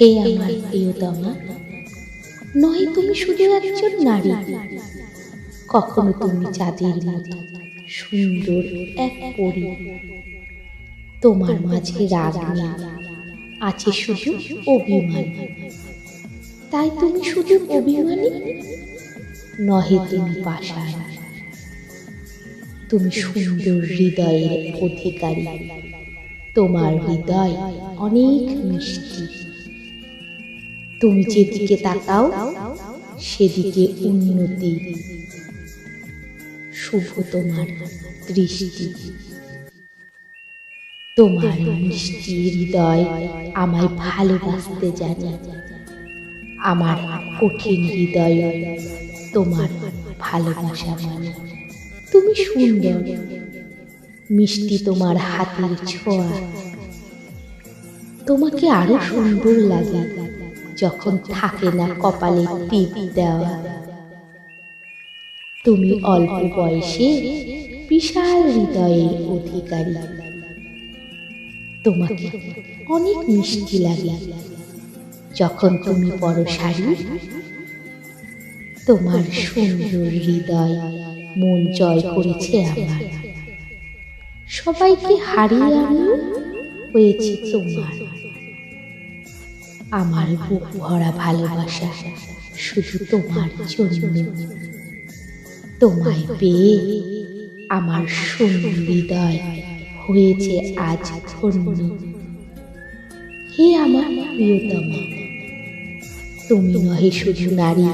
হে আমার প্রিয়তমা নয় তুমি শুধু একজন নারী। কখনো তুমি চাঁদের মতো সুন্দর এক পরি। তোমার মাঝে রাগ নেই, আছে শুধু অভিমান। তাই তুমি শুধু অভিমানী? নহে তুমি পাষাণ। তুমি সুন্দর হৃদয়ের অধিকারী। তোমার হৃদয় অনেক মিষ্টি। তুমি যেদিকে তাকাও, সেদিকে উন্নতি। শুভ তোমার দৃষ্টি। তোমার মিষ্টি হৃদয় আমায় ভালোবাসতে জানে। আমার কঠিন হৃদয় তোমার ভালোবাসা মানে। তুমি সুন্দর। মিষ্টি তোমার হাতের ছোঁয়া। তোমাকে আরও সুন্দর লাগে। যখন থাকে না কপালে টিপ দেওয়া। তুমি অল্প বয়সে বিশাল হৃদয়ের অধিকারী। তোমাকে অনেক মিষ্টি লাগে। যখন তুমি বড় শাড়ি তোমার সুন্দর হৃদয় মন জয় করেছে আমার। সবাইকে হারিয়ে আমি হয়েছি তোমার। আমার বুক ভরা ভালোবাসা শুধু তোমার জন্য। তোমায় পেয়ে আমার শূন্য হৃদয় হয়েছে আজ ধন্য হে আমার প্রিয়তমা তুমি নহে শুধু নারী।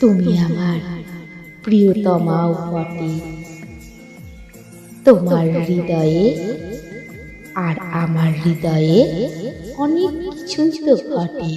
তুমি আমার প্রিয়তমাও বটে। তোমার হৃদয়ে আর আমার হৃদয়ে অনেক কিছুই তো ঘটে।